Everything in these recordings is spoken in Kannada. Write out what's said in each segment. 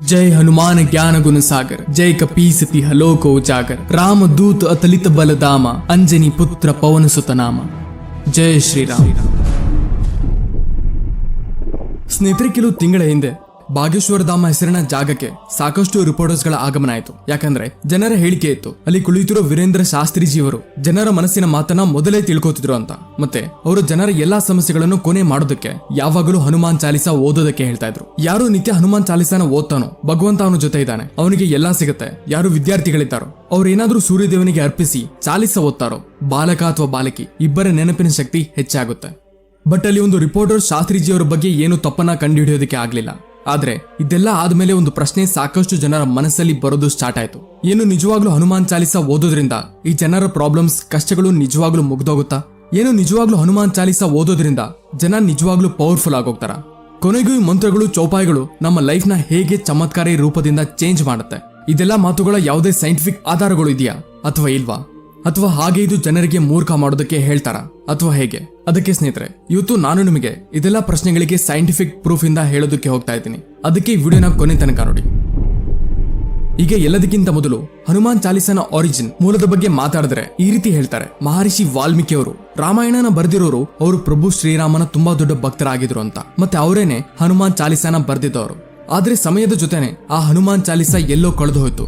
जय हनुमान ज्ञान गुण सागर जय कपीसति हलोक उजागर राम दूत अतलित बल दामा अंजनी पुत्र पवन सुत नामा जय राम ಸ್ನೇಹಿತರೆ किलो ತಿಂಗಳ हिंदे ಬಾಗೇಶ್ವರ ಧಾಮ ಹೆಸರಿನ ಜಾಗಕ್ಕೆ ಸಾಕಷ್ಟು ರಿಪೋರ್ಟರ್ಸ್ಗಳ ಆಗಮನ ಆಯಿತು. ಯಾಕಂದ್ರೆ ಜನರ ಹೇಳಿಕೆ ಇತ್ತು. ಅಲ್ಲಿ ಕುಳಿತಿರೋ ವೀರೇಂದ್ರ ಶಾಸ್ತ್ರಿಜಿಯವರು ಜನರ ಮನಸ್ಸಿನ ಮಾತನ್ನ ಮೊದಲೇ ತಿಳ್ಕೊತಿದ್ರು ಅಂತ. ಮತ್ತೆ ಅವರು ಜನರ ಎಲ್ಲಾ ಸಮಸ್ಯೆಗಳನ್ನು ಕೊನೆ ಮಾಡೋದಕ್ಕೆ ಯಾವಾಗಲೂ ಹನುಮಾನ್ ಚಾಲಿಸ ಓದೋದಕ್ಕೆ ಹೇಳ್ತಾ ಇದ್ರು. ಯಾರು ನಿತ್ಯ ಹನುಮಾನ್ ಚಾಲಿಸಾನ ಓದ್ತಾನೋ ಭಗವಂತ ಅವನ ಜೊತೆ ಇದ್ದಾನೆ. ಅವನಿಗೆ ಎಲ್ಲಾ ಸಿಗುತ್ತೆ. ಯಾರು ವಿದ್ಯಾರ್ಥಿಗಳಿದ್ದಾರೋ, ಅವ್ರು ಏನಾದ್ರೂ ಸೂರ್ಯದೇವನಿಗೆ ಅರ್ಪಿಸಿ ಚಾಲಿಸ ಓದ್ತಾರೋ, ಬಾಲಕ ಅಥವಾ ಬಾಲಕಿ, ಇಬ್ಬರ ನೆನಪಿನ ಶಕ್ತಿ ಹೆಚ್ಚಾಗುತ್ತೆ. ಬಟ್ ಅಲ್ಲಿ ಒಂದು ರಿಪೋರ್ಟರ್ ಶಾಸ್ತ್ರಿಜಿಯವರ ಬಗ್ಗೆ ಏನು ತಪ್ಪನ್ನ ಕಂಡುಹಿಡಿಯೋದಕ್ಕೆ ಆಗ್ಲಿಲ್ಲ. ಆದ್ರೆ ಇದೆಲ್ಲ ಆದ್ಮೇಲೆ ಒಂದು ಪ್ರಶ್ನೆ ಸಾಕಷ್ಟು ಜನರ ಮನಸ್ಸಲ್ಲಿ ಬರೋದು ಸ್ಟಾರ್ಟ್ ಆಯ್ತು. ಏನು ನಿಜವಾಗ್ಲೂ ಹನುಮಾನ್ ಚಾಲಿಸ ಓದೋದ್ರಿಂದ ಈ ಜನರ ಪ್ರಾಬ್ಲಮ್ಸ್ ಕಷ್ಟಗಳು ನಿಜವಾಗ್ಲೂ ಮುಗ್ದೋಗುತ್ತಾ? ಏನು ನಿಜವಾಗ್ಲೂ ಹನುಮಾನ್ ಚಾಲಿಸ ಓದೋದ್ರಿಂದ ಜನ ನಿಜವಾಗ್ಲೂ ಪವರ್ಫುಲ್ ಆಗೋಗ್ತಾರ? ಕೊನೆಗೂ ಮಂತ್ರಗಳು, ಚೌಪಾಯಿಗಳು ನಮ್ಮ ಲೈಫ್ನ ಹೇಗೆ ಚಮತ್ಕಾರಿ ರೂಪದಿಂದ ಚೇಂಜ್ ಮಾಡುತ್ತೆ? ಇದೆಲ್ಲ ಮಾತುಗಳ ಯಾವುದೇ ಸೈಂಟಿಫಿಕ್ ಆಧಾರಗಳು ಇದೆಯಾ? ಅಥವಾ ಇಲ್ವಾ? ಅಥವಾ ಹಾಗೆ ಇದು ಜನರಿಗೆ ಮೂರ್ಖ ಮಾಡೋದಕ್ಕೆ ಹೇಳ್ತಾರ? ಅಥವಾ ಹೇಗೆ? ಅದಕ್ಕೆ ಸ್ನೇಹಿತರೆ, ಇವತ್ತು ನಾನು ನಿಮಗೆ ಇದೆಲ್ಲ ಪ್ರಶ್ನೆಗಳಿಗೆ ಸೈಂಟಿಫಿಕ್ ಪ್ರೂಫ್ ಇಂದ ಹೇಳೋದಕ್ಕೆ ಹೋಗ್ತಾ ಇದ್ದೀನಿ. ಅದಕ್ಕೆ ಈ ವಿಡಿಯೋನ ಕೊನೆ ತನಕ ನೋಡಿ. ಈಗ ಎಲ್ಲದಕ್ಕಿಂತ ಮೊದಲು ಹನುಮಾನ್ ಚಾಲಿಸನ ಆರಿಜಿನ್ ಮೂಲದ ಬಗ್ಗೆ ಮಾತಾಡಿದ್ರೆ ಈ ರೀತಿ ಹೇಳ್ತಾರೆ. ಮಹರ್ಷಿ ವಾಲ್ಮೀಕಿ ಅವರು ರಾಮಾಯಣನ ಬರೆದಿರೋರು ಅವರು ಪ್ರಭು ಶ್ರೀರಾಮನ ತುಂಬಾ ದೊಡ್ಡ ಭಕ್ತರಾಗಿದ್ರು ಅಂತ. ಮತ್ತೆ ಅವರೇನೆ ಹನುಮಾನ್ ಚಾಲಿಸನ ಬರೆದಿದ್ದವರು. ಆದ್ರೆ ಸಮಯದ ಜೊತೆನೆ ಆ ಹನುಮಾನ್ ಚಾಲಿಸ ಎಲ್ಲೋ ಕಳೆದು ಹೋಯ್ತು.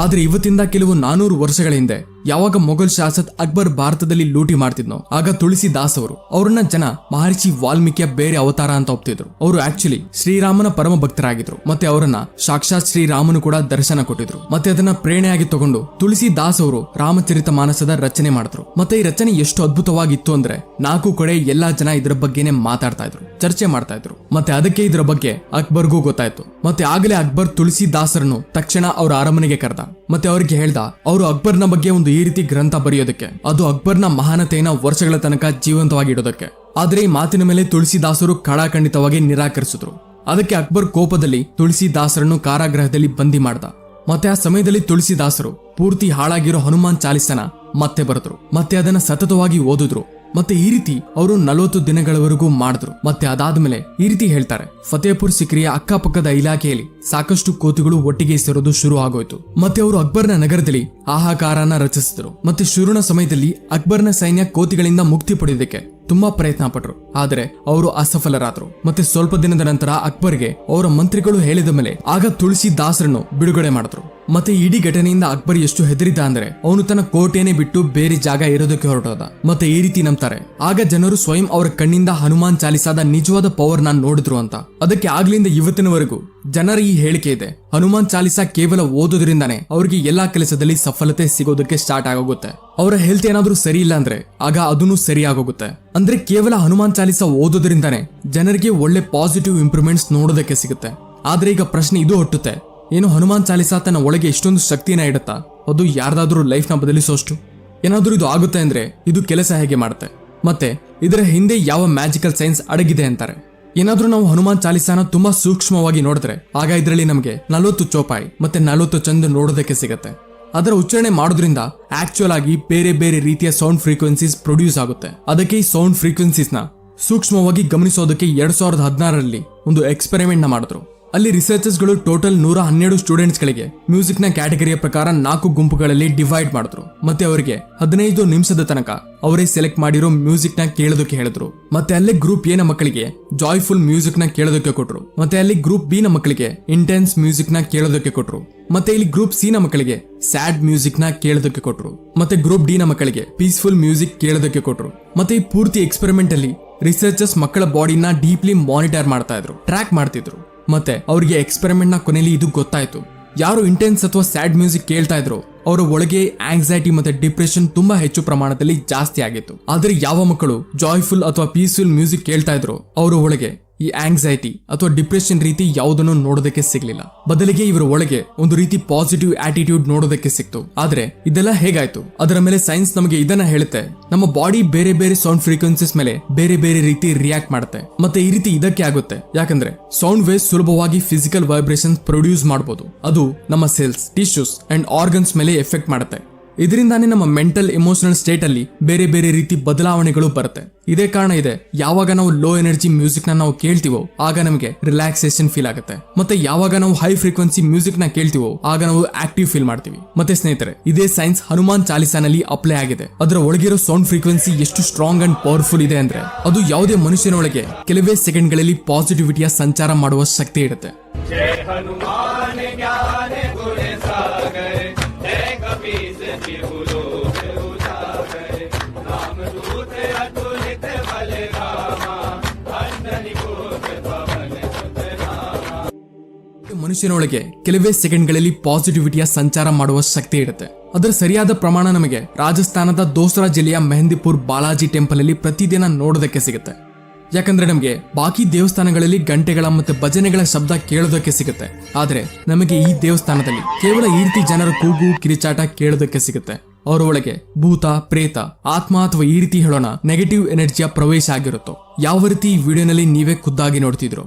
ಆದ್ರೆ ಇವತ್ತಿಂದ ಕೆಲವು ನಾನೂರು ವರ್ಷಗಳ ಹಿಂದೆ ಯಾವಾಗ ಮೊಘಲ್ ಶಾಸತ್ ಅಕ್ಬರ್ ಭಾರತದಲ್ಲಿ ಲೂಟಿ ಮಾಡ್ತಿದ್ನೋ, ಆಗ ತುಳಸಿ ದಾಸ್ ಅವರು. ಅವ್ರನ್ನ ಜನ ಮಹರ್ಷಿ ವಾಲ್ಮೀಕಿಯ ಬೇರೆ ಅವತಾರ ಅಂತ ಒಪ್ತಿದ್ರು. ಅವರು ಆಕ್ಚುಲಿ ಶ್ರೀರಾಮನ ಪರಮ ಭಕ್ತರಾಗಿದ್ರು. ಮತ್ತೆ ಅವರನ್ನ ಸಾಕ್ಷಾತ್ ಶ್ರೀರಾಮನು ಕೂಡ ದರ್ಶನ ಕೊಟ್ಟಿದ್ರು. ಮತ್ತೆ ಅದನ್ನ ಪ್ರೇರಣೆಯಾಗಿ ತಗೊಂಡು ತುಳಸಿ ದಾಸ್ ಅವರು ರಾಮಚರಿತ ಮಾನಸದ ರಚನೆ ಮಾಡಿದ್ರು. ಮತ್ತೆ ಈ ರಚನೆ ಎಷ್ಟು ಅದ್ಭುತವಾಗಿತ್ತು ಅಂದ್ರೆ ನಾಲ್ಕು ಕಡೆ ಎಲ್ಲಾ ಜನ ಇದರ ಬಗ್ಗೆನೆ ಮಾತಾಡ್ತಾ ಇದ್ರು. ಚರ್ಚೆ ಮಾಡ್ತಾ ಇದ್ರು. ಮತ್ತೆ ಅದಕ್ಕೆ ಇದರ ಬಗ್ಗೆ ಅಕ್ಬರ್ಗೂ ಗೊತ್ತಾಯ್ತು. ಮತ್ತೆ ಆಗಲೇ ಅಕ್ಬರ್ ತುಳಸಿ ದಾಸರನ್ನು ತಕ್ಷಣ ಅವರ ಅರಮನೆಗೆ ಕರೆದ. ಮತ್ತೆ ಅವ್ರಿಗೆ ಹೇಳ್ದ, ಅವರು ಅಕ್ಬರ್ನ ಬಗ್ಗೆ ಒಂದು ಈ ರೀತಿ ಗ್ರಂಥ ಬರೆಯೋದಕ್ಕೆ, ಅದು ಅಕ್ಬರ್ನ ಮಹಾನತೆಯನ್ನ ವರ್ಷಗಳ ತನಕ ಜೀವಂತವಾಗಿ ಇಡೋದಕ್ಕೆ ಆದ್ರೆ ಈ ಮಾತಿನ ಮೇಲೆ ತುಳಸಿದಾಸರು ಖಡಾಖಂಡಿತವಾಗಿ ನಿರಾಕರಿಸಿದ್ರು. ಅದಕ್ಕೆ ಅಕ್ಬರ್ ಕೋಪದಲ್ಲಿ ತುಳಸಿದಾಸರನ್ನು ಕಾರಾಗೃಹದಲ್ಲಿ ಬಂದಿ ಮಾಡ್ದ. ಮತ್ತೆ ಆ ಸಮಯದಲ್ಲಿ ತುಳಸಿದಾಸರು ಪೂರ್ತಿ ಹಾಳಾಗಿರೋ ಹನುಮಾನ್ ಚಾಲಿಸನ ಮತ್ತೆ ಬರೆದ್ರು. ಮತ್ತೆ ಅದನ್ನ ಸತತವಾಗಿ ಓದಿದ್ರು. ಮತ್ತೆ ಈ ರೀತಿ ಅವರು ನಲವತ್ತು ದಿನಗಳವರೆಗೂ ಮಾಡಿದ್ರು. ಮತ್ತೆ ಅದಾದ್ಮೇಲೆ ಈ ರೀತಿ ಹೇಳ್ತಾರೆ, ಫತೇಪುರ್ ಸಿಕ್ರಿಯ ಅಕ್ಕಪಕ್ಕದ ಇಲಾಖೆಯಲ್ಲಿ ಸಾಕಷ್ಟು ಕೋತಿಗಳು ಒಟ್ಟಿಗೆ ಸೇರೋದು ಶುರು ಆಗೋಯ್ತು. ಮತ್ತೆ ಅವರು ಅಕ್ಬರ್ನ ನಗರದಲ್ಲಿ ಆಹಾಕಾರನ ರಚಿಸಿದ್ರು. ಮತ್ತೆ ಶುರುನ ಸಮಯದಲ್ಲಿ ಅಕ್ಬರ್ನ ಸೈನ್ಯ ಕೋತಿಗಳಿಂದ ಮುಕ್ತಿ ಪಡೆಯೋದಕ್ಕೆ ತುಂಬಾ ಪ್ರಯತ್ನ ಪಟ್ಟರು ಆದರೆ ಅವರು ಅಸಫಲರಾದ್ರು. ಮತ್ತೆ ಸ್ವಲ್ಪ ದಿನದ ನಂತರ ಅಕ್ಬರ್ಗೆ ಅವರ ಮಂತ್ರಿಗಳು ಹೇಳಿದ ಮೇಲೆ ಆಗ ತುಳಸಿ ದಾಸರನ್ನು ಬಿಡುಗಡೆ ಮಾಡಿದ್ರು. ಮತ್ತೆ ಇಡೀ ಘಟನೆಯಿಂದ ಅಕ್ಬರ್ ಎಷ್ಟು ಹೆದರಿದ್ದ ಅಂದ್ರೆ ಅವನು ತನ್ನ ಕೋಟೆನೆ ಬಿಟ್ಟು ಬೇರೆ ಜಾಗ ಇರೋದಕ್ಕೆ ಹೊರಟೋದ. ಮತ್ತೆ ಈ ರೀತಿ ನಂಬ್ತಾರೆ. ಆಗ ಜನರು ಸ್ವಯಂ ಅವರ ಕಣ್ಣಿಂದ ಹನುಮಾನ್ ಚಾಲಿಸಾದ ನಿಜವಾದ ಪವರ್ ನಾನು ನೋಡಿದ್ರು ಅಂತ. ಅದಕ್ಕೆ ಆಗ್ಲಿಂದ ಇವತ್ತಿನವರೆಗೂ ಜನರ ಈ ಹೇಳಿಕೆ ಇದೆ. ಹನುಮಾನ್ ಚಾಲಿಸಾ ಕೇವಲ ಓದೋದ್ರಿಂದಾನೆ ಅವ್ರಿಗೆ ಎಲ್ಲಾ ಕೆಲಸದಲ್ಲಿ ಸಫಲತೆ ಸಿಗೋದಕ್ಕೆ ಸ್ಟಾರ್ಟ್ ಆಗೋಗುತ್ತೆ. ಅವರ ಹೆಲ್ತ್ ಏನಾದ್ರೂ ಸರಿ ಇಲ್ಲ ಅಂದ್ರೆ ಆಗ ಅದನ್ನು ಸರಿ ಆಗೋಗುತ್ತೆ. ಅಂದ್ರೆ ಕೇವಲ ಹನುಮಾನ್ ಚಾಲಿಸಾ ಓದೋದ್ರಿಂದಾನೆ ಜನರಿಗೆ ಒಳ್ಳೆ ಪಾಸಿಟಿವ್ ಇಂಪ್ರೂವ್ಮೆಂಟ್ಸ್ ನೋಡೋದಕ್ಕೆ ಸಿಗುತ್ತೆ. ಆದ್ರೆ ಈಗ ಪ್ರಶ್ನೆ ಇದು ಹುಟ್ಟುತ್ತೆ. ಏನು ಹನುಮಾನ್ ಚಾಲಿಸಾ ತನ್ನ ಒಳಗೆ ಎಷ್ಟೊಂದು ಶಕ್ತಿನ ಇಡುತ್ತಾ? ಅದು ಯಾರ್ದಾದ್ರೂ ಲೈಫ್ನ ಬದಲಿಸೋಷ್ಟು? ಏನಾದರೂ ಇದು ಆಗುತ್ತೆ ಅಂದ್ರೆ ಇದು ಕೆಲಸ ಹೇಗೆ ಮಾಡುತ್ತೆ? ಮತ್ತೆ ಇದರ ಹಿಂದೆ ಯಾವ ಮ್ಯಾಜಿಕಲ್ ಸೈನ್ಸ್ ಅಡಗಿದೆ ಅಂತಾರೆ? ಏನಾದರೂ ನಾವು ಹನುಮಾನ್ ಚಾಲಿಸಾನ ತುಂಬಾ ಸೂಕ್ಷ್ಮವಾಗಿ ನೋಡಿದ್ರೆ, ಆಗ ಇದರಲ್ಲಿ ನಮಗೆ ನಲವತ್ತು ಚೋಪಾಯಿ ಮತ್ತೆ ನಲವತ್ತು ಚಂದ ನೋಡೋದಕ್ಕೆ ಸಿಗುತ್ತೆ. ಅದರ ಉಚ್ಚಾರಣೆ ಮಾಡೋದ್ರಿಂದ ಆಕ್ಚುಯಲ್ ಆಗಿ ಬೇರೆ ಬೇರೆ ರೀತಿಯ ಸೌಂಡ್ ಫ್ರೀಕ್ವೆನ್ಸೀಸ್ ಪ್ರೊಡ್ಯೂಸ್ ಆಗುತ್ತೆ. ಅದಕ್ಕೆ ಈ ಸೌಂಡ್ ಫ್ರೀಕ್ವೆನ್ಸೀಸ್ನ ಸೂಕ್ಷ್ಮವಾಗಿ ಗಮನಿಸೋದಕ್ಕೆ ಎರಡ್ ಸಾವಿರದ ಹದಿನಾರರಲ್ಲಿ ಒಂದು ಎಕ್ಸ್ಪೆರಿಮೆಂಟ್ನ ಮಾಡಿದ್ರು. ಅಲ್ಲಿ ರಿಸರ್ಚರ್ಸ್ಗಳು ಟೋಟಲ್ ನೂರ ಹನ್ನೆರಡು ಸ್ಟೂಡೆಂಟ್ಸ್ ಗಳಿಗೆ ಮ್ಯೂಸಿಕ್ನ ಕ್ಯಾಟಗರಿಯ ಪ್ರಕಾರ ನಾಲ್ಕು ಗುಂಪುಗಳಲ್ಲಿ ಡಿವೈಡ್ ಮಾಡಿದ್ರು. ಮತ್ತೆ ಅವರಿಗೆ ಹದಿನೈದು ನಿಮಿಷದ ತನಕ ಅವರೇ ಸೆಲೆಕ್ಟ್ ಮಾಡಿರೋ ಮ್ಯೂಸಿಕ್ನ ಕೇಳೋದಕ್ಕೆ ಹೇಳಿದ್ರು. ಮತ್ತೆ ಅಲ್ಲಿ ಗ್ರೂಪ್ ಎ ನ ಮಕ್ಕಳಿಗೆ ಜಾಯ್ಫುಲ್ ಮ್ಯೂಸಿಕ್ನ ಕೇಳೋದಕ್ಕೆ ಕೊಟ್ರು. ಮತ್ತೆ ಅಲ್ಲಿ ಗ್ರೂಪ್ ಬಿ ನ ಮಕ್ಕಳಿಗೆ ಇಂಟೆನ್ಸ್ ಮ್ಯೂಸಿಕ್ನ ಕೇಳೋದಕ್ಕೆ ಕೊಟ್ರು. ಮತ್ತೆ ಇಲ್ಲಿ ಗ್ರೂಪ್ ಸಿ ನ ಮಕ್ಕಳಿಗೆ ಸ್ಯಾಡ್ ಮ್ಯೂಸಿಕ್ನ ಕೇಳೋದಕ್ಕೆ ಕೊಟ್ರು. ಮತ್ತೆ ಗ್ರೂಪ್ ಡಿ ನ ಮಕ್ಕಳಿಗೆ ಪೀಸ್ಫುಲ್ ಮ್ಯೂಸಿಕ್ ಕೇಳೋದಕ್ಕೆ ಕೊಟ್ರು. ಮತ್ತೆ ಈ ಪೂರ್ತಿ ಎಕ್ಸ್ಪೆರಿಮೆಂಟ್ ಅಲ್ಲಿ ರಿಸರ್ಚರ್ಸ್ ಮಕ್ಕಳ ಬಾಡಿನ ಡೀಪ್ಲಿ ಮಾನಿಟರ್ ಮಾಡ್ತಾ ಇದ್ರು. ಟ್ರ್ಯಾಕ್ ಮಾಡ್ತಿದ್ರು. ಮತ್ತೆ ಅವರಿಗೆ ಎಕ್ಸ್ಪೆರಿಮೆಂಟ್ನ ಕೊನೆಯಲ್ಲಿ ಇದು ಗೊತ್ತಾಯ್ತು. ಯಾರು ಇಂಟೆನ್ಸ್ ಅಥವಾ ಸ್ಯಾಡ್ ಮ್ಯೂಸಿಕ್ ಕೇಳ್ತಾ ಇದ್ರು, ಅವರ ಒಳಗೆ ಆಂಗ್ಸೈಟಿ ಮತ್ತೆ ಡಿಪ್ರೆಷನ್ ತುಂಬಾ ಹೆಚ್ಚು ಪ್ರಮಾಣದಲ್ಲಿ ಜಾಸ್ತಿ ಆಗಿತ್ತು. ಆದರೆ ಯಾವ ಮಕ್ಕಳು ಜಾಯ್ಫುಲ್ ಅಥವಾ ಪೀಸ್ಫುಲ್ ಮ್ಯೂಸಿಕ್ ಕೇಳ್ತಾ ಇದ್ರು, ಅವರ ಒಳಗೆ ಈ ಆಂಗ್ಸೈಟಿ ಅಥವಾ ಡಿಪ್ರೆಷನ್ ರೀತಿ ಯಾವುದನ್ನು ನೋಡೋದಕ್ಕೆ ಸಿಗ್ಲಿಲ್ಲ. ಬದಲಿಗೆ ಇವರ ಒಳಗೆ ಒಂದು ರೀತಿ ಪಾಸಿಟಿವ್ ಆಟಿಟ್ಯೂಡ್ ನೋಡೋದಕ್ಕೆ ಸಿಕ್ತು. ಆದ್ರೆ ಇದೆಲ್ಲ ಹೇಗಾಯ್ತು? ಅದರ ಮೇಲೆ ಸೈನ್ಸ್ ನಮಗೆ ಇದನ್ನ ಹೇಳುತ್ತೆ. ನಮ್ಮ ಬಾಡಿ ಬೇರೆ ಬೇರೆ ಸೌಂಡ್ ಫ್ರೀಕ್ವೆನ್ಸೀಸ್ ಮೇಲೆ ಬೇರೆ ಬೇರೆ ರೀತಿ ರಿಯಾಕ್ಟ್ ಮಾಡುತ್ತೆ. ಮತ್ತೆ ಈ ರೀತಿ ಇದಕ್ಕೆ ಆಗುತ್ತೆ. ಯಾಕಂದ್ರೆ ಸೌಂಡ್ ವೇವ್ ಸುಲಭವಾಗಿ ಫಿಸಿಕಲ್ ವೈಬ್ರೇಷನ್ ಪ್ರೊಡ್ಯೂಸ್ ಮಾಡಬಹುದು ಅದು ನಮ್ಮ ಸೆಲ್ಸ್ ಟಿಶ್ಯೂಸ್ ಅಂಡ್ ಆರ್ಗನ್ಸ್ ಮೇಲೆ ಎಫೆಕ್ಟ್ ಮಾಡುತ್ತೆ. ಇದರಿಂದಾನೇ ನಮ್ಮ ಮೆಂಟಲ್ ಎಮೋಷನಲ್ ಸ್ಟೇಟ್ ಅಲ್ಲಿ ಬೇರೆ ಬೇರೆ ರೀತಿ ಬದಲಾವಣೆಗಳು ಬರುತ್ತೆ. ಇದೇ ಕಾರಣ ಇದೆ, ಯಾವಾಗ ನಾವು ಲೋ ಎನರ್ಜಿ ಮ್ಯೂಸಿಕ್ನ ನಾವು ಕೇಳ್ತೀವೋ, ಆಗ ನಮಗೆ ರಿಲ್ಯಾಕ್ಸೇಷನ್ ಫೀಲ್ ಆಗುತ್ತೆ. ಮತ್ತೆ ಯಾವಾಗ ನಾವು ಹೈ ಫ್ರೀಕ್ವೆನ್ಸಿ ಮ್ಯೂಸಿಕ್ನ ಕೇಳ್ತೀವೋ, ಆಗ ನಾವು ಆಕ್ಟಿವ್ ಫೀಲ್ ಮಾಡ್ತೀವಿ. ಮತ್ತೆ ಸ್ನೇಹಿತರೆ, ಇದೇ ಸೈನ್ಸ್ ಹನುಮಾನ್ ಚಾಲಿಸಾನಲ್ಲಿ ಅಪ್ಲೈ ಆಗಿದೆ. ಅದರ ಒಳಗಿರೋ ಸೌಂಡ್ ಫ್ರೀಕ್ವೆನ್ಸಿ ಎಷ್ಟು ಸ್ಟ್ರಾಂಗ್ ಅಂಡ್ ಪವರ್ಫುಲ್ ಇದೆ ಅಂದ್ರೆ, ಅದು ಯಾವುದೇ ಮನುಷ್ಯನೊಳಗೆ ಕೆಲವೇ ಸೆಕೆಂಡ್ಗಳಲ್ಲಿ ಪಾಸಿಟಿವಿಟಿಯ ಸಂಚಾರ ಮಾಡುವ ಶಕ್ತಿ ಇರುತ್ತೆ ಮನುಷ್ಯನೊಳಗೆ ಕೆಲವೇ ಸೆಕೆಂಡ್ಗಳಲ್ಲಿ ಪಾಸಿಟಿವಿಟಿಯ ಸಂಚಾರ ಮಾಡುವ ಶಕ್ತಿ ಇರುತ್ತೆ. ಅದರ ಸರಿಯಾದ ಪ್ರಮಾಣ ನಮಗೆ ರಾಜಸ್ಥಾನದ ದೋಸರಾ ಜಿಲ್ಲೆಯ ಮೆಹಂದಿಪುರ್ ಬಾಲಾಜಿ ಟೆಂಪಲ್ ಅಲ್ಲಿ ಪ್ರತಿದಿನ ನೋಡೋದಕ್ಕೆ ಸಿಗುತ್ತೆ. ಯಾಕಂದ್ರೆ ನಮಗೆ ಬಾಕಿ ದೇವಸ್ಥಾನಗಳಲ್ಲಿ ಗಂಟೆಗಳ ಮತ್ತೆ ಭಜನೆಗಳ ಶಬ್ದ ಕೇಳೋದಕ್ಕೆ ಸಿಗುತ್ತೆ. ಆದರೆ ನಮಗೆ ಈ ದೇವಸ್ಥಾನದಲ್ಲಿ ಕೇವಲ ಈ ರೀತಿ ಜನರ ಕೂಗು, ಕಿರಿಚಾಟ ಕೇಳೋದಕ್ಕೆ ಸಿಗುತ್ತೆ. ಅವರ ಒಳಗೆ ಭೂತ, ಪ್ರೇತ, ಆತ್ಮ ಅಥವಾ ಈ ರೀತಿ ಹೇಳೋಣ ನೆಗೆಟಿವ್ ಎನರ್ಜಿಯ ಪ್ರವೇಶ ಆಗಿರುತ್ತೋ. ಯಾವ ರೀತಿ ಈ ವಿಡಿಯೋನಲ್ಲಿ ನೀವೇ ಖುದ್ದಾಗಿ ನೋಡ್ತಿದ್ರು.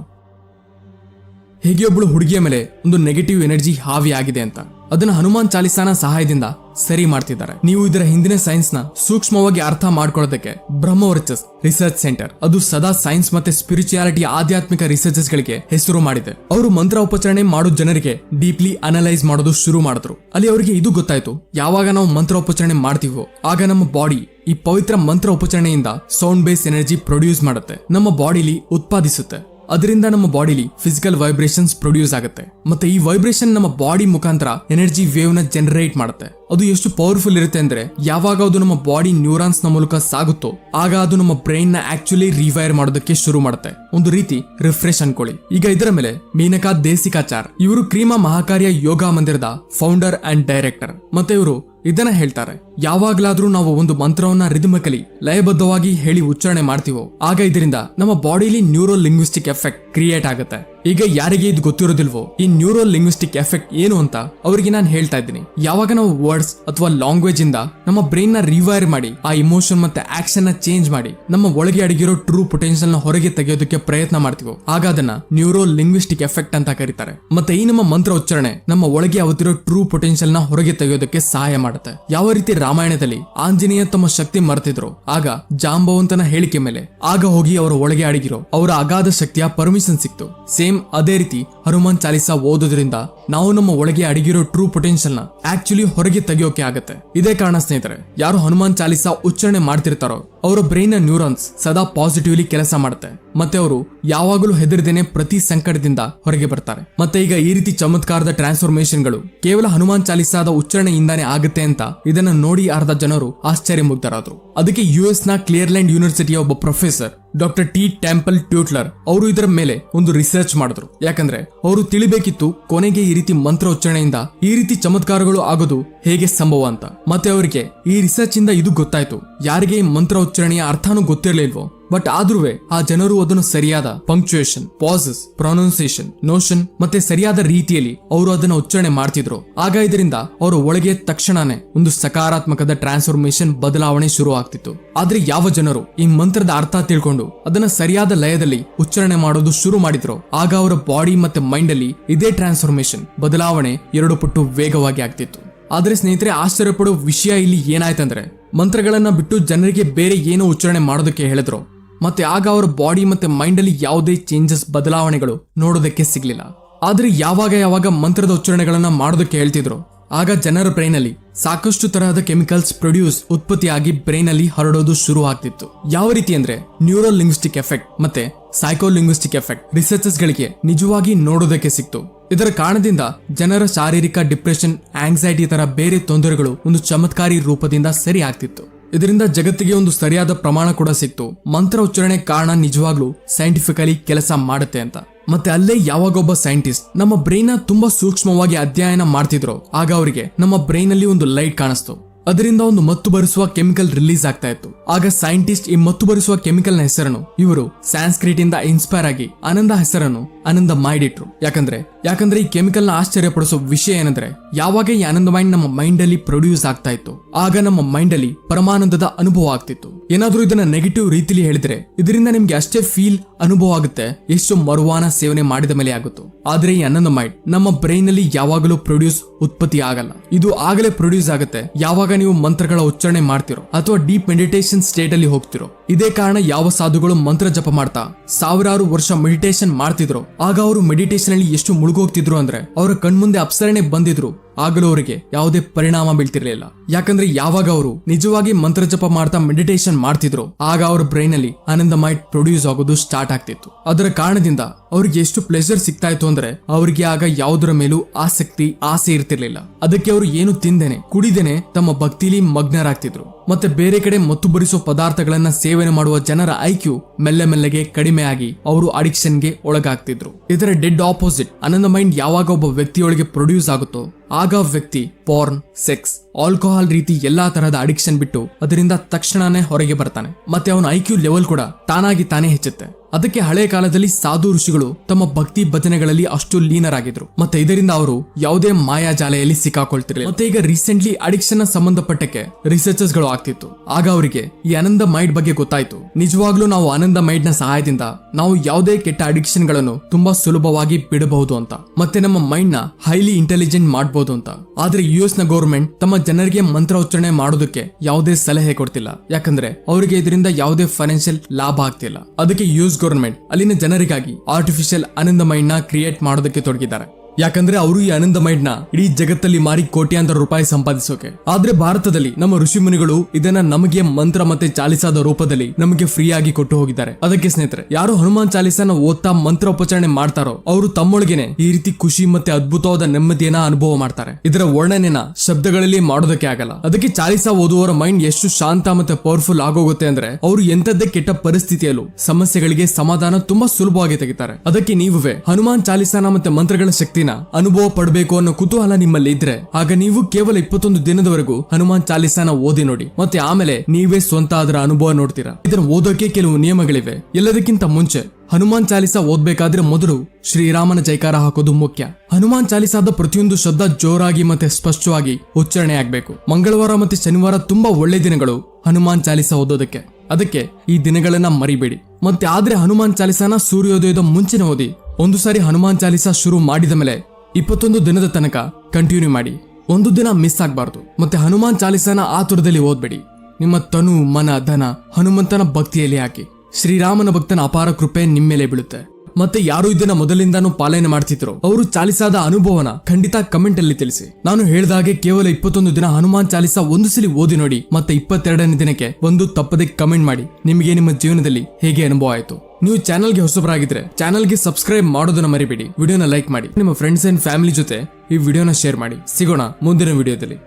ಹೇಗೆ ಒಬ್ಬಳು ಹುಡುಗಿಯ ಮೇಲೆ ಒಂದು ನೆಗೆಟಿವ್ ಎನರ್ಜಿ ಹಾವಿ ಆಗಿದೆ ಅಂತ. ಅದನ್ನ ಹನುಮಾನ್ ಚಾಲಿಸಾನ ಸಹಾಯದಿಂದ ಸರಿ ಮಾಡ್ತಿದ್ದಾರೆ. ನೀವು ಇದರ ಹಿಂದಿನ ಸೈನ್ಸ್ನ ಸೂಕ್ಷ್ಮವಾಗಿ ಅರ್ಥ ಮಾಡ್ಕೊಳ್ಳೋದಕ್ಕೆ ಬ್ರಹ್ಮವರ್ಚಸ್ ರಿಸರ್ಚ್ ಸೆಂಟರ್, ಅದು ಸದಾ ಸೈನ್ಸ್ ಮತ್ತೆ ಸ್ಪಿರಿಚುಯಾಲಿಟಿ ಆಧ್ಯಾತ್ಮಿಕ ರಿಸರ್ಚಸ್ ಗಳಿಗೆ ಹೆಸರು ಮಾಡಿದೆ. ಅವರು ಮಂತ್ರ ಉಪಚರಣೆ ಮಾಡೋ ಜನರಿಗೆ ಡೀಪ್ಲಿ ಅನಲೈಸ್ ಮಾಡೋದು ಶುರು ಮಾಡಿದ್ರು. ಅಲ್ಲಿ ಅವರಿಗೆ ಇದು ಗೊತ್ತಾಯ್ತು, ಯಾವಾಗ ನಾವು ಮಂತ್ರ ಉಪಚರಣೆ ಮಾಡ್ತೀವೋ, ಆಗ ನಮ್ಮ ಬಾಡಿ ಈ ಪವಿತ್ರ ಮಂತ್ರ ಉಪಚರಣೆಯಿಂದ ಸೌಂಡ್ ಬೇಸ್ ಎನರ್ಜಿ ಪ್ರೊಡ್ಯೂಸ್ ಮಾಡುತ್ತೆ. ನಮ್ಮ ಬಾಡಿಲಿ ಉತ್ಪಾದಿಸುತ್ತೆ. ಅದರಿಂದ ನಮ್ಮ ಬಾಡಿಲಿ ಫಿಸಿಕಲ್ ವೈಬ್ರೇಷನ್ಸ್ ಪ್ರೊಡ್ಯೂಸ್ ಆಗುತ್ತೆ. ಮತ್ತೆ ಈ ವೈಬ್ರೇಷನ್ ನಮ್ಮ ಬಾಡಿ ಮುಖಾಂತರ ಎನರ್ಜಿ ವೇವ್ನ ಜನರೇಟ್ ಮಾಡುತ್ತೆ. ಅದು ಎಷ್ಟು ಪವರ್ಫುಲ್ ಇರುತ್ತೆ ಅಂದ್ರೆ, ಯಾವಾಗ ಅದು ನಮ್ಮ ಬಾಡಿ ನ್ಯೂರಾನ್ಸ್ನ ಮೂಲಕ ಸಾಗುತ್ತೋ, ಆಗ ಅದು ನಮ್ಮ ಬ್ರೈನ್ನ ಆಕ್ಚುಲಿ ರಿವೈರ್ ಮಾಡೋದಕ್ಕೆ ಶುರು ಮಾಡುತ್ತೆ. ಒಂದು ರೀತಿ ರಿಫ್ರೆಶ್ ಅನ್ಕೊಳ್ಳಿ. ಈಗ ಇದರ ಮೇಲೆ ಮೀನಕಾ ದೇಸಿಕಾಚಾರ್, ಇವರು ಕ್ರೀಮಾ ಮಹಾಕಾರ್ಯ ಯೋಗ ಮಂದಿರದ ಫೌಂಡರ್ ಅಂಡ್ ಡೈರೆಕ್ಟರ್ ಮತ್ತೆ ಇವರು ಇದನ್ನ ಹೇಳ್ತಾರೆ. ಯಾವಾಗ್ಲಾದ್ರೂ ನಾವು ಒಂದು ಮಂತ್ರವನ್ನ ರಿದಮಕಲಿ ಲಯಬದ್ಧವಾಗಿ ಹೇಳಿ ಉಚ್ಚಾರಣೆ ಮಾಡ್ತೀವೋ, ಆಗ ಇದರಿಂದ ನಮ್ಮ ಬಾಡಿಲಿ ನ್ಯೂರೋ ಲಿಂಗ್ವಿಸ್ಟಿಕ್ ಎಫೆಕ್ಟ್ ಕ್ರಿಯೇಟ್ ಆಗುತ್ತೆ. ಈಗ ಯಾರಿಗೆ ಇದು ಗೊತ್ತಿರೋದಿಲ್ವೋ, ಈ ನ್ಯೂರೋ ಲಿಂಗ್ವಿಸ್ಟಿಕ್ ಎಫೆಕ್ಟ್ ಏನು ಅಂತ ಅವರಿಗೆ ನಾನು ಹೇಳ್ತಾ ಇದ್ದೀನಿ. ಯಾವಾಗ ನಾವು ವರ್ಡ್ಸ್ ಅಥವಾ ಲ್ಯಾಂಗ್ವೇಜ್ ಇಂದ ನಮ್ಮ ಬ್ರೈನ್ನ ರಿವೈರ್ ಮಾಡಿ, ಆ ಇಮೋಷನ್ ಮತ್ತೆ ಆಕ್ಷನ್ನ ಚೇಂಜ್ ಮಾಡಿ, ನಮ್ಮ ಒಳಗೆ ಅಡಗಿರೋ ಟ್ರೂ ಪೊಟೆನ್ಶಿಯಲ್ನ ಹೊರಗೆ ತೆಗೆಯೋದಕ್ಕೆ ಪ್ರಯತ್ನ ಮಾಡ್ತೀವೋ, ಆಗ ಅದನ್ನ ನ್ಯೂರೋ ಲಿಂಗ್ವಿಸ್ಟಿಕ್ ಎಫೆಕ್ಟ್ ಅಂತ ಕರೀತಾರೆ. ಮತ್ತೆ ಈ ನಮ್ಮ ಮಂತ್ರ ಉಚ್ಚಾರಣೆ ನಮ್ಮ ಒಳಗೆ ಅವತ್ತಿರೋ ಟ್ರೂ ಪೊಟೆನ್ಶಿಯಲ್ನ ಹೊರಗೆ ತೆಗೆಯೋದಕ್ಕೆ ಸಹಾಯ ಮಾಡುತ್ತೆ. ಯಾವ ರೀತಿ ರಾಮಾಯಣದಲ್ಲಿ ಆಂಜನೇಯ ತಮ್ಮ ಶಕ್ತಿ ಮರೆತಿದ್ರು. ಆಗ ಜಾಂಬವಂತನ ಹೇಳಿಕೆ ಮೇಲೆ ಆಗ ಹೋಗಿ ಅವರ ಒಳಗೆ ಅಡಗಿರೋ ಅವರ ಅಗಾಧ ಶಕ್ತಿಯ ಪರ್ಮಿಷನ್ ಸಿಕ್ತು. ಸೇಮ್ ಅದೇ ರೀತಿ ಹನುಮಾನ್ ಚಾಲಿಸಾ ಓದೋದ್ರಿಂದ ನಾವು ನಮ್ಮ ಒಳಗೆ ಅಡಗಿರೋ ಟ್ರೂ ಪೊಟೆನ್ಶಿಯಲ್ನ ಆಕ್ಚುಲಿ ಹೊರಗೆ ತೆಗೆಯೋಕೆ ಆಗತ್ತೆ. ಇದೇ ಕಾರಣ ಸ್ನೇಹಿತರೆ, ಯಾರು ಹನುಮಾನ್ ಚಾಲಿಸಾ ಉಚ್ಚಾರಣೆ ಮಾಡ್ತಿರ್ತಾರೋ, ಅವರ ಬ್ರೈನ್ನ ನ್ಯೂರಾನ್ಸ್ ಸದಾ ಪಾಸಿಟಿವ್ಲಿ ಕೆಲಸ ಮಾಡುತ್ತೆ. ಮತ್ತೆ ಅವರು ಯಾವಾಗಲೂ ಹೆದರದೇನೆ ಪ್ರತಿ ಸಂಕಟದಿಂದ ಹೊರಗೆ ಬರ್ತಾರೆ. ಮತ್ತೆ ಈಗ ಈ ರೀತಿ ಚಮತ್ಕಾರದ ಟ್ರಾನ್ಸ್ಫಾರ್ಮೇಶನ್ಗಳು ಕೇವಲ ಹನುಮಾನ್ ಚಾಲಿಸಾದ ಉಚ್ಚಾರಣೆಯಿಂದಾನೇ ಆಗುತ್ತೆ ಅಂತ ಇದನ್ನ ನೋಡಿ ಅರ್ಧ ಜನರು ಆಶ್ಚರ್ಯ ಮುಗ್ಧರಾದ್ರು. ಅದಕ್ಕೆ ಯು ಎಸ್ನ ಕ್ಲಿಯರ್ಲ್ಯಾಂಡ್ ಯೂನಿವರ್ಸಿಟಿಯ ಒಬ್ಬ professor doctor T Temple Tuttle ಅವರು ಇದರ ಮೇಲೆ ಒಂದು ರಿಸರ್ಚ್ ಮಾಡಿದ್ರು. ಯಾಕಂದ್ರೆ ಅವರು ತಿಳಿಬೇಕಿತ್ತು ಕೊನೆಗೆ ಈ ರೀತಿ ಮಂತ್ರ ಉಚ್ಚಾರಣೆಯಿಂದ ಈ ರೀತಿ ಚಮತ್ಕಾರಗಳು ಆಗೋದು ಹೇಗೆ ಸಂಭವ ಅಂತ. ಮತ್ತೆ ಅವರಿಗೆ ಈ ರಿಸರ್ಚ್ ಇಂದ ಇದು ಗೊತ್ತಾಯ್ತು. ಯಾರಿಗೆ ಈ ಮಂತ್ರ ಉಚ್ಚಾರಣೆಯ ಅರ್ಥನೂ ಗೊತ್ತಿರಲಿಲ್ವೋ? ಬಟ್ ಆದ್ರೂ ಆ ಜನರು ಅದನ್ನು ಸರಿಯಾದ ಪಂಕ್ಚುಯೇಷನ್ ಪಾಸಸ್ ಪ್ರೊನೌನ್ಸಿಯೇಷನ್ ನೋಷನ್ ಮತ್ತೆ ಸರಿಯಾದ ರೀತಿಯಲ್ಲಿ ಅವರು ಅದನ್ನ ಉಚ್ಚಾರಣೆ ಮಾಡ್ತಿದ್ರು. ಆಗ ಇದರಿಂದ ಅವರು ಒಳಗೆ ತಕ್ಷಣನೇ ಒಂದು ಸಕಾರಾತ್ಮಕದ ಟ್ರಾನ್ಸ್ಫಾರ್ಮೇಶನ್ ಬದಲಾವಣೆ ಶುರು ಆಗ್ತಿತ್ತು ಆದ್ರೆ ಯಾವ ಜನರು ಈ ಮಂತ್ರದ ಅರ್ಥ ತಿಳ್ಕೊಂಡು ಅದನ್ನ ಸರಿಯಾದ ಲಯದಲ್ಲಿ ಉಚ್ಚಾರಣೆ ಮಾಡೋದು ಶುರು ಮಾಡಿದ್ರು, ಆಗ ಅವರ ಬಾಡಿ ಮತ್ತೆ ಮೈಂಡ್ ಅಲ್ಲಿ ಇದೇ ಟ್ರಾನ್ಸ್ಫಾರ್ಮೇಶನ್ ಬದಲಾವಣೆ ಎರಡು ಪಟ್ಟು ವೇಗವಾಗಿ ಆಗ್ತಿತ್ತು. ಆದ್ರೆ ಸ್ನೇಹಿತರೆ ಆಶ್ಚರ್ಯ ಪಡೋ ವಿಷಯ ಇಲ್ಲಿ ಏನಾಯ್ತಂದ್ರೆ, ಮಂತ್ರಗಳನ್ನ ಬಿಟ್ಟು ಜನರಿಗೆ ಬೇರೆ ಏನೋ ಉಚ್ಚಾರಣೆ ಮಾಡೋದಕ್ಕೆ ಹೇಳಿದ್ರು. ಮತ್ತೆ ಆಗ ಅವರ ಬಾಡಿ ಮತ್ತೆ ಮೈಂಡ್ ಅಲ್ಲಿ ಯಾವುದೇ ಚೇಂಜಸ್ ಬದಲಾವಣೆಗಳು ನೋಡೋದಕ್ಕೆ ಸಿಗ್ಲಿಲ್ಲ. ಆದ್ರೆ ಯಾವಾಗ ಯಾವಾಗ ಮಂತ್ರದ ಉಚ್ಚಾರಣೆಗಳನ್ನ ಮಾಡೋದಕ್ಕೆ ಹೇಳ್ತಿದ್ರು, ಆಗ ಜನರ ಬ್ರೈನ್ ಅಲ್ಲಿ ಸಾಕಷ್ಟು ತರಹದ ಕೆಮಿಕಲ್ಸ್ ಪ್ರೊಡ್ಯೂಸ್ ಉತ್ಪತ್ತಿಯಾಗಿ ಬ್ರೈನ್ ಅಲ್ಲಿ ಹರಡೋದು ಶುರು ಆಗ್ತಿತ್ತು. ಯಾವ ರೀತಿ ಅಂದ್ರೆ ನ್ಯೂರೋ ಲಿಂಗ್ವಿಸ್ಟಿಕ್ ಎಫೆಕ್ಟ್ ಮತ್ತೆ ಸೈಕೋ ಲಿಂಗ್ವಿಸ್ಟಿಕ್ ಎಫೆಕ್ಟ್ ರಿಸರ್ಚಸ್ ಗಳಿಗೆ ನಿಜವಾಗಿ ನೋಡೋದಕ್ಕೆ ಸಿಕ್ತು. ಇದರ ಕಾರಣದಿಂದ ಜನರ ಶಾರೀರಿಕ ಡಿಪ್ರೆಷನ್ ಆಂಗ್ಸೈಟಿ ತರ ಬೇರೆ ತೊಂದರೆಗಳು ಒಂದು ಚಮತ್ಕಾರಿ ರೂಪದಿಂದ ಸರಿ ಆಗ್ತಿತ್ತು. ಇದರಿಂದ ಜಗತ್ತಿಗೆ ಒಂದು ಸರಿಯಾದ ಪ್ರಮಾಣ ಕೂಡ ಸಿಕ್ತು. ಮಂತ್ರ ಉಚ್ಚಾರಣೆ ಕಾರಣ ನಿಜವಾಗ್ಲೂ ಸೈಂಟಿಫಿಕಲಿ ಕೆಲಸ ಮಾಡುತ್ತೆ ಅಂತ. ಮತ್ತೆ ಅಲ್ಲೇ ಯಾವಾಗೊಬ್ಬ ಸೈಂಟಿಸ್ಟ್ ನಮ್ಮ ಬ್ರೈನ್ನ ತುಂಬಾ ಸೂಕ್ಷ್ಮವಾಗಿ ಅಧ್ಯಯನ ಮಾಡ್ತಿದ್ರು. ಆಗ ಅವರಿಗೆ ನಮ್ಮ ಬ್ರೈನ್ ಅಲ್ಲಿ ಒಂದು ಲೈಟ್ ಕಾಣಿಸ್ತು. ಅದರಿಂದ ಒಂದು ಮತ್ತು ಬರಿಸುವ ಕೆಮಿಕಲ್ ರಿಲೀಸ್ ಆಗ್ತಾ ಇತ್ತು. ಆಗ ಸೈಂಟಿಸ್ಟ್ ಈ ಮತ್ತು ಬರಿಸುವ ಕೆಮಿಕಲ್ನ ಹೆಸರನ್ನು ಇವರು ಸ್ಯಾನ್ಸ್ಕ್ರಿಟ್ ಇಂದ ಇನ್ಸ್ಪೈರ್ ಆಗಿ ಆನಂದ ಹೆಸರನ್ನು ಆನಂದ ಮಾಡಿಟ್ರು. ಯಾಕಂದ್ರೆ ಯಾಕಂದ್ರೆ ಈ ಕೆಮಿಕಲ್ನ ಆಶ್ಚರ್ಯಪಡಿಸೋ ವಿಷಯ ಏನಂದ್ರೆ, ಯಾವಾಗ ಈ ಆನಂದ ಮೈಂಡ್ ನಮ್ಮ ಮೈಂಡ್ ಅಲ್ಲಿ ಪ್ರೊಡ್ಯೂಸ್ ಆಗ್ತಾ ಇತ್ತು, ಆಗ ನಮ್ಮ ಮೈಂಡ್ ಅಲ್ಲಿ ಪರಮಾನಂದದ ಅನುಭವ ಆಗ್ತಿತ್ತು. ಏನಾದ್ರೂ ಇದನ್ನ ನೆಗೆಟಿವ್ ರೀತಿಲಿ ಹೇಳಿದ್ರೆ, ಇದರಿಂದ ನಿಮ್ಗೆ ಅಷ್ಟೇ ಫೀಲ್ ಅನುಭವ ಆಗುತ್ತೆ, ಎಷ್ಟು ಮರುವಾನ ಸೇವನೆ ಮಾಡಿದ ಮೇಲೆ ಆಗುತ್ತೋ. ಆದ್ರೆ ಈ ಮೈಂಡ್ ನಮ್ಮ ಬ್ರೈನ್ ಅಲ್ಲಿ ಯಾವಾಗಲೂ ಪ್ರೊಡ್ಯೂಸ್ ಉತ್ಪತ್ತಿ ಆಗಲ್ಲ. ಇದು ಆಗಲೇ ಪ್ರೊಡ್ಯೂಸ್ ಆಗುತ್ತೆ, ಯಾವಾಗ ನೀವು ಮಂತ್ರಗಳ ಉಚ್ಚಾರಣೆ ಮಾಡ್ತಿರೋ, ಅಥವಾ ಡೀಪ್ ಮೆಡಿಟೇಷನ್ ಸ್ಟೇಟ್ ಅಲ್ಲಿ ಹೋಗ್ತಿರೋ. ಇದೇ ಕಾರಣ ಯಾವ ಸಾಧುಗಳು ಮಂತ್ರ ಜಪ ಮಾಡ್ತಾ, ಸಾವಿರಾರು ವರ್ಷ ಮೆಡಿಟೇಷನ್ ಮಾಡ್ತಿದ್ರು, ಆಗ ಅವರು ಮೆಡಿಟೇಷನ್ ಅಲ್ಲಿ ಎಷ್ಟು ಮುಳುಗೋಗ್ತಿದ್ರು ಅಂದ್ರೆ ಅವರ ಕಣ್ಮುಂದೆ ಅಪ್ಸರಣೆ ಬಂದಿದ್ರು. ಆಗಲೂ ಅವರಿಗೆ ಯಾವುದೇ ಪರಿಣಾಮ ಬೀಳ್ತಿರ್ಲಿಲ್ಲ. ಯಾಕಂದ್ರೆ ಯಾವಾಗ ಅವರು ನಿಜವಾಗಿ ಮಂತ್ರ ಜಪ ಮಾಡ್ತಾ ಮೆಡಿಟೇಷನ್ ಮಾಡ್ತಿದ್ರು, ಆಗ ಅವ್ರ ಬ್ರೈನ್ ಅಲ್ಲಿ ಆನಂದ ಮೈಂಡ್ ಪ್ರೊಡ್ಯೂಸ್ ಆಗೋದು ಸ್ಟಾರ್ಟ್ ಆಗ್ತಿತ್ತು. ಅದರ ಕಾರಣದಿಂದ ಅವ್ರಿಗೆ ಎಷ್ಟು ಪ್ಲೆಷರ್ ಸಿಗ್ತಾ ಇತ್ತು ಅಂದ್ರೆ ಅವರಿಗೆ ಆಗ ಯಾವುದರ ಮೇಲೂ ಆಸಕ್ತಿ, ಆಸೆ ಇರ್ತಿರ್ಲಿಲ್ಲ. ಅದಕ್ಕೆ ಅವರು ಏನು ತಿಂದೇನೆ, ಕುಡಿದೇನೆ ತಮ್ಮ ಭಕ್ತಿಲಿ ಮಗ್ನರಾಗ್ತಿದ್ರು. ಮತ್ತೆ ಬೇರೆ ಕಡೆ ಮತ್ತು ಬರಿಸೋ ಪದಾರ್ಥಗಳನ್ನ ಸೇವನೆ ಮಾಡುವ ಜನರ ಐಕ್ಯೂ ಮೆಲ್ಲೆ ಮೆಲ್ಲೆಗೆ ಕಡಿಮೆ ಆಗಿ ಅವರು ಅಡಿಕ್ಷನ್ಗೆ ಒಳಗಾಗ್ತಿದ್ರು. ಇದರ ಡೆಡ್ ಆಪೋಸಿಟ್ ಆನಂದ ಮೈಂಡ್ ಯಾವಾಗ ಒಬ್ಬ ವ್ಯಕ್ತಿಯೊಳಗೆ ಪ್ರೊಡ್ಯೂಸ್ ಆಗುತ್ತೋ ಆಗ ವ್ಯಕ್ತಿ, ಪಾರ್ನ್, ಸೆಕ್ಸ್, ಆಲ್ಕೋಹಾಲ್ ರೀತಿ ಎಲ್ಲಾ ತರಹದ ಅಡಿಕ್ಷನ್ ಬಿಟ್ಟು ಅದರಿಂದ ತಕ್ಷಣನೇ ಹೊರಗೆ ಬರ್ತಾನೆ. ಮತ್ತೆ ಅವನ ಐಕ್ಯೂ ಲೆವೆಲ್ ಕೂಡ ತಾನಾಗಿ ತಾನೇ ಹೆಚ್ಚುತ್ತೆ. ಅದಕ್ಕೆ ಹಳೆ ಕಾಲದಲ್ಲಿ ಸಾಧು ಋಷಿಗಳು ತಮ್ಮ ಭಕ್ತಿ ಭಜನೆಗಳಲ್ಲಿ ಅಷ್ಟು ಲೀನರಾಗಿದ್ರು. ಮತ್ತೆ ಇದರಿಂದ ಅವರು ಯಾವುದೇ ಮಾಯಾಜಾಲೆಯಲ್ಲಿ ಸಿಕ್ಕಾಕೊಳ್ತಿರ್ಲಿಲ್ಲ. ಮತ್ತೆ ಈಗ ರೀಸೆಂಟ್ಲಿ ಅಡಿಕ್ಷನ್ ಸಂಬಂಧಪಟ್ಟಕ್ಕೆ ರಿಸರ್ಚರ್ಸ್ಗಳು ಆಗ್ತಿತ್ತು. ಆಗ ಅವರಿಗೆ ಈ ಆನಂದ ಮೈಂಡ್ ಬಗ್ಗೆ ಗೊತ್ತಾಯ್ತು. ನಿಜವಾಗ್ಲೂ ನಾವು ಆನಂದ ಮೈಂಡ್ನ ಸಹಾಯದಿಂದ ನಾವು ಯಾವುದೇ ಕೆಟ್ಟ ಅಡಿಕ್ಷನ್ಗಳನ್ನು ತುಂಬಾ ಸುಲಭವಾಗಿ ಬಿಡಬಹುದು ಅಂತ. ಮತ್ತೆ ನಮ್ಮ ಮೈಂಡ್ನ ಹೈಲಿ ಇಂಟೆಲಿಜೆಂಟ್ ಮಾಡಬಹುದು ಅಂತ. ಆದ್ರೆ ಯು ಎಸ್ನ ಗೌರ್ಮೆಂಟ್ ತಮ್ಮ ಜನರಿಗೆ ಮಂತ್ರ ಉಚ್ಚಾರಣೆ ಮಾಡೋದಕ್ಕೆ ಯಾವುದೇ ಸಲಹೆ ಕೊಡ್ತಿಲ್ಲ. ಯಾಕಂದ್ರೆ ಅವರಿಗೆ ಇದರಿಂದ ಯಾವುದೇ ಫೈನಾನ್ಷಿಯಲ್ ಲಾಭ ಆಗ್ತಿಲ್ಲ. ಅದಕ್ಕೆ ಯು ಎಸ್ ಗೌರ್ಮೆಂಟ್ ಅಲ್ಲಿನ ಜನರಿಗಾಗಿ ಆರ್ಟಿಫಿಷಿಯಲ್ ಆನಂದ ಮೈಂಡ್ನ ಕ್ರಿಯೇಟ್ ಮಾಡೋದಕ್ಕೆ ತೊಡಗಿದ್ದಾರೆ. ಯಾಕಂದ್ರೆ ಅವರು ಈ ಆನಂದ ಮೈಂಡ್ನ ಇಡೀ ಜಗತ್ತಲ್ಲಿ ಮಾರಿ ಕೋಟ್ಯಾಂತರ ರೂಪಾಯಿ ಸಂಪಾದಿಸೋಕೆ. ಆದ್ರೆ ಭಾರತದಲ್ಲಿ ನಮ್ಮ ಋಷಿ ಮುನಿಗಳು ಇದನ್ನ ನಮಗೆ ಮಂತ್ರ ಮತ್ತೆ ಚಾಲಿಸಾದ ರೂಪದಲ್ಲಿ ನಮಗೆ ಫ್ರೀ ಆಗಿ ಕೊಟ್ಟು ಹೋಗಿದ್ದಾರೆ. ಅದಕ್ಕೆ ಸ್ನೇಹಿತರೆ, ಯಾರು ಹನುಮಾನ್ ಚಾಲಿಸಾನ ಓದ್ತಾ ಮಂತ್ರೋಪಚಾರಣೆ ಮಾಡ್ತಾರೋ, ಅವರು ತಮ್ಮೊಳಗೇನೆ ಈ ರೀತಿ ಖುಷಿ ಮತ್ತೆ ಅದ್ಭುತವಾದ ನೆಮ್ಮದಿಯನ್ನ ಅನುಭವ ಮಾಡ್ತಾರೆ. ಇದರ ವರ್ಣನೆನ ಶಬ್ದಗಳಲ್ಲಿ ಮಾಡೋದಕ್ಕೆ ಆಗಲ್ಲ. ಅದಕ್ಕೆ ಚಾಲಿಸಾ ಓದುವವರ ಮೈಂಡ್ ಎಷ್ಟು ಶಾಂತ ಮತ್ತೆ ಪವರ್ಫುಲ್ ಆಗೋಗುತ್ತೆ ಅಂದ್ರೆ ಅವರು ಎಂತದ್ದೇ ಕೆಟ್ಟ ಪರಿಸ್ಥಿತಿಯಲ್ಲೂ ಸಮಸ್ಯೆಗಳಿಗೆ ಸಮಾಧಾನ ತುಂಬಾ ಸುಲಭವಾಗಿ ತೆಗಿತಾರೆ. ಅದಕ್ಕೆ ನೀವುವೇ ಹನುಮಾನ್ ಚಾಲಿಸಾನ ಮತ್ತೆ ಮಂತ್ರಗಳ ಶಕ್ತಿನ ಅನುಭವ ಪಡಬೇಕು ಅನ್ನೋ ಕುತೂಹಲ ನಿಮ್ಮಲ್ಲಿ ಇದ್ರೆ, ಆಗ ನೀವು ಕೇವಲ ಇಪ್ಪತ್ತೊಂದು ದಿನದವರೆಗೂ ಹನುಮಾನ್ ಚಾಲಿಸಾನ ಓದಿ ನೋಡಿ. ಮತ್ತೆ ಆಮೇಲೆ ನೀವೇ ಸ್ವಂತ ಅದರ ಅನುಭವ ನೋಡ್ತೀರಾ? ಇದನ್ನ ಓದೋಕೆ ಕೆಲವು ನಿಯಮಗಳಿವೆ. ಎಲ್ಲದಕ್ಕಿಂತ ಮುಂಚೆ, ಹನುಮಾನ್ ಚಾಲಿಸ ಓದ್ಬೇಕಾದ್ರೆ ಮೊದಲು ಶ್ರೀರಾಮನ ಜೈಕಾರ ಹಾಕೋದು ಮುಖ್ಯ. ಹನುಮಾನ್ ಚಾಲಿಸಾದ ಪ್ರತಿಯೊಂದು ಶಬ್ದ ಜೋರಾಗಿ ಮತ್ತೆ ಸ್ಪಷ್ಟವಾಗಿ ಉಚ್ಚಾರಣೆ ಆಗ್ಬೇಕು. ಮಂಗಳವಾರ ಮತ್ತೆ ಶನಿವಾರ ತುಂಬಾ ಒಳ್ಳೆ ದಿನಗಳು ಹನುಮಾನ್ ಚಾಲಿಸ ಓದೋದಕ್ಕೆ. ಅದಕ್ಕೆ ಈ ದಿನಗಳನ್ನ ಮರಿಬೇಡಿ. ಮತ್ತೆ ಆದ್ರೆ ಹನುಮಾನ್ ಚಾಲಿಸಾನ ಸೂರ್ಯೋದಯದ ಮುಂಚಿನ ಓದಿ. ಒಂದು ಸಾರಿ ಹನುಮಾನ್ ಚಾಲಿಸ ಶುರು ಮಾಡಿದ ಮೇಲೆ ಇಪ್ಪತ್ತೊಂದು ದಿನದ ತನಕ ಕಂಟಿನ್ಯೂ ಮಾಡಿ. ಒಂದು ದಿನ ಮಿಸ್ ಆಗಬಾರ್ದು. ಮತ್ತೆ ಹನುಮಾನ್ ಚಾಲಿಸನ ಆತುರದಲ್ಲಿ ಓದ್ಬೇಡಿ. ನಿಮ್ಮ ತನು, ಮನ, ಧನ ಹನುಮಂತನ ಭಕ್ತಿಯಲ್ಲಿ ಹಾಕಿ. ಶ್ರೀರಾಮನ ಭಕ್ತನ ಅಪಾರ ಕೃಪೆ ನಿಮ್ಮೇಲೆ ಬೀಳುತ್ತೆ. ಮತ್ತೆ ಯಾರು ಇದನ್ನ ಮೊದಲಿಂದಾನು ಪಾಲನೆ ಮಾಡ್ತಿದ್ರು. ಅವರು ಚಾಲಿಸಾದ ಅನುಭವನ ಖಂಡಿತ ಕಮೆಂಟ್ ಅಲ್ಲಿ ತಿಳಿಸಿ. ನಾನು ಹೇಳಿದಾಗೆ ಕೇವಲ ಇಪ್ಪತ್ತೊಂದು ದಿನ ಹನುಮಾನ್ ಚಾಲಿಸ ಒಂದು ಸಲ ಓದಿ ನೋಡಿ, ಮತ್ತೆ ಇಪ್ಪತ್ತೆರಡನೇ ದಿನಕ್ಕೆ ಒಂದು ತಪ್ಪದೆ ಕಮೆಂಟ್ ಮಾಡಿ. ನಿಮಗೆ ನಿಮ್ಮ ಜೀವನದಲ್ಲಿ ಹೇಗೆ ಅನುಭವ ಆಯಿತು? ನೀವು ಚಾನಲ್ಗೆ ಹೊಸಬರಾಗಿದ್ರೆ ಚಾನಲ್ಗೆ ಸಬ್ಸ್ಕ್ರೈಬ್ ಮಾಡೋದನ್ನ ಮರಿಬೇಡಿ. ವಿಡಿಯೋನ ಲೈಕ್ ಮಾಡಿ. ನಿಮ್ಮ ಫ್ರೆಂಡ್ಸ್ ಅಂಡ್ ಫ್ಯಾಮಿಲಿ ಜೊತೆ ಈ ವಿಡಿಯೋನ ಶೇರ್ ಮಾಡಿ. ಸಿಗೋಣ ಮುಂದಿನ ವಿಡಿಯೋದಲ್ಲಿ.